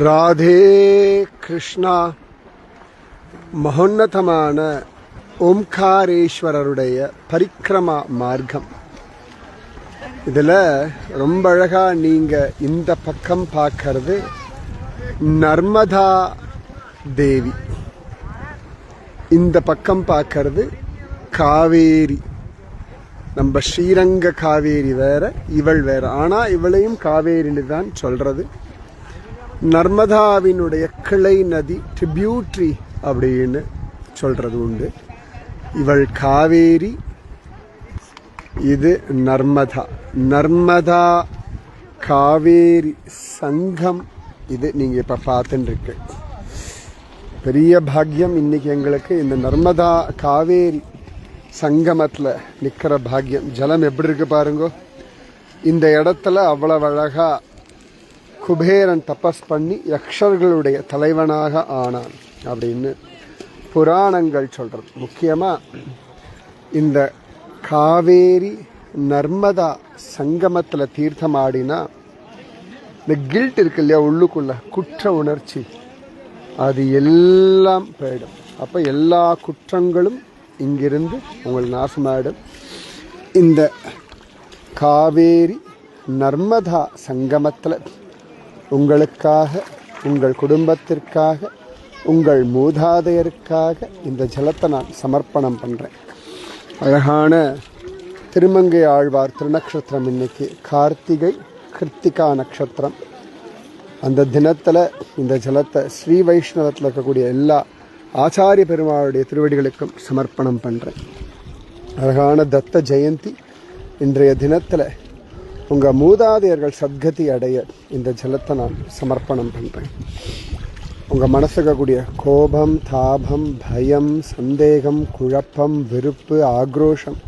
ராதே கிருஷ்ணா. மகோன்னதமான ஓம்காரேஸ்வரருடைய பரிக்ரமா மார்க்கம். இதில் ரொம்ப அழகாக நீங்கள் இந்த பக்கம் பார்க்கறது நர்மதா தேவி. இந்த பக்கம் பார்க்கறது காவேரி. நம்ம ஸ்ரீரங்க காவேரி வேற இவள் வேற. ஆனால் இவளையும் காவேரின்னு தான் சொல்றது. நர்மதாவினுடைய கிளை நதி ட்ரிபியூட்ரி அப்படின்னு சொல்றது உண்டு. இவள் காவேரி இது நர்மதா. நர்மதா காவேரி சங்கம் இது நீங்க இப்ப பார்த்துட்டு பெரிய பாக்கியம் இன்னைக்கு எங்களுக்கு இந்த நர்மதா காவேரி சங்கமத்தில் நிற்கிற பாக்கியம். ஜலம் எப்படி இருக்கு பாருங்க. இந்த இடத்துல அவ்வளவு அழகா குபேரன் தபஸ் பண்ணி யக்ஷர்களுடைய தலைவனாக ஆனான் அப்படின்னு புராணங்கள் சொல்கிறது முக்கியமாக இந்த காவேரி நர்மதா சங்கமத்தில் தீர்த்தமாடினா இந்த கில்ட் இருக்கு இல்லையா உள்ளுக்குள்ள? குற்ற உணர்ச்சி. அது எல்லாம் போயிடும். அப்போ எல்லா குற்றங்களும் இங்கிருந்து உங்கள் நாசமாயிடும். இந்த காவேரி நர்மதா சங்கமத்தில் உங்களுக்காக உங்கள் குடும்பத்திற்காக உங்கள் மூதாதையருக்காக இந்த ஜலத்தை நான் சமர்ப்பணம் பண்ணுறேன் அழகான திருமங்கை ஆழ்வார் திருநக்ஷத்திரம் இன்னைக்கு. கார்த்திகை கிருத்திகா நட்சத்திரம். அந்த தினத்தில் இந்த ஜலத்தை ஸ்ரீ வைஷ்ணவத்தில் இருக்கக்கூடிய எல்லா ஆச்சாரிய பெருமாளுடைய திருவடிகளுக்கும் சமர்ப்பணம் பண்ணுறேன் அழகான தத்த ஜெயந்தி இன்றைய தினத்தில் உங்கள் மூதாதையர்கள் சத்கதி அடைய இந்த ஜலத்தை நான் சமர்ப்பணம் பண்ணுறேன் உங்கள் மனசுக்கக்கூடிய கோபம் தாபம் பயம் சந்தேகம் குழப்பம் வெறுப்பு ஆக்ரோஷம்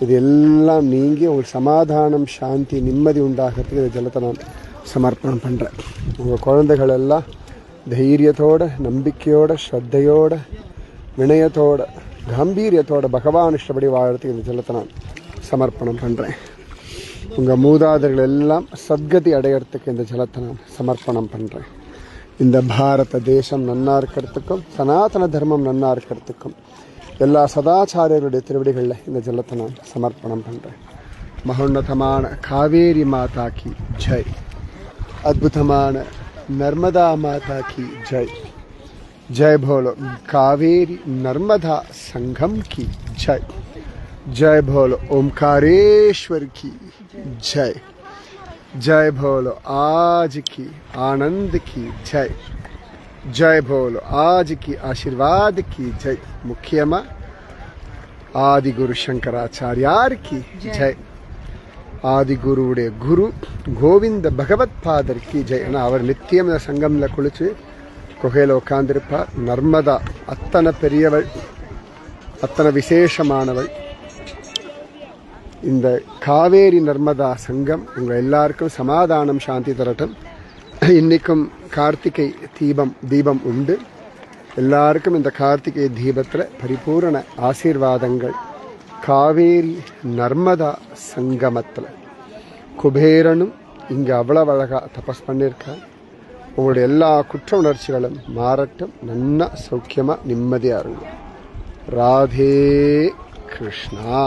இது எல்லாம் நீங்கி உங்களுக்கு சமாதானம் சாந்தி நிம்மதி உண்டாகிறதுக்கு இந்த ஜலத்தை நான் சமர்ப்பணம் பண்ணுறேன் உங்கள் குழந்தைகள் எல்லாம் தைரியத்தோட நம்பிக்கையோட ஸ்ரத்தையோட வினயத்தோட கம்பீரியத்தோட பகவான் இஷ்டப்படி வாழறதுக்கு இந்த ஜலத்தை நான் சமர்ப்பணம் பண்ணுறேன் உங்கள் மூதாதர்கள் எல்லாம் சத்கதி அடையறதுக்கு இந்த ஜலத்தை நான் சமர்ப்பணம் பண்ணுறேன் இந்த பாரத தேசம் நன்னா இருக்கிறதுக்கும் சனாதன தர்மம் நன்னா இருக்கிறதுக்கும் எல்லா சதாச்சாரியர்களுடைய திருவடிகளில் இந்த ஜலத்தை நான் சமர்ப்பணம் பண்ணுறேன் மகோன்னதமான காவேரி மாதா கி ஜெய் அற்புதமான நர்மதா மாதா கி ஜெய் ஜெய் போலோ காவேரி நர்மதா சங்கம் கி ஜெய் జై భోలో ఓంకారేశ్వరికి జై. జై భోలో ఆజికి ఆనందికి జై. జై భోలో ఆజికి ఆశీర్వాద్కి జై. ముఖ్యమా? ఆది గురు శంకరాచార్యారికి జై. ఆది గురువుడే గురు గోవింద భగవత్పాదరికి జై. అని ఆవరి నిత్యమైన సంఘంలో కొలిచి కొహేలో కాంద్రిప నర్మద అత్తన పెరియవై అత్తన విశేషమానవై. இந்த காவேரி நர்மதா சங்கம் உங்கள் எல்லாருக்கும் சமாதானம் சாந்தி தரட்டும். இன்றைக்கும் கார்த்திகை தீபம் தீபம் உண்டு. எல்லாருக்கும் இந்த கார்த்திகை தீபத்தில் பரிபூரண ஆசீர்வாதங்கள். காவேரி நர்மதா சங்கமத்தில். குபேரனும் இங்கே அவ்வளோ அழகாக தபஸ் பண்ணியிருக்கார் உங்களுடைய எல்லா குற்ற உணர்ச்சிகளும் மாறட்டும். நன்னா சௌக்கியமாக நிம்மதியாக இருக்கும் ராதே கிருஷ்ணா.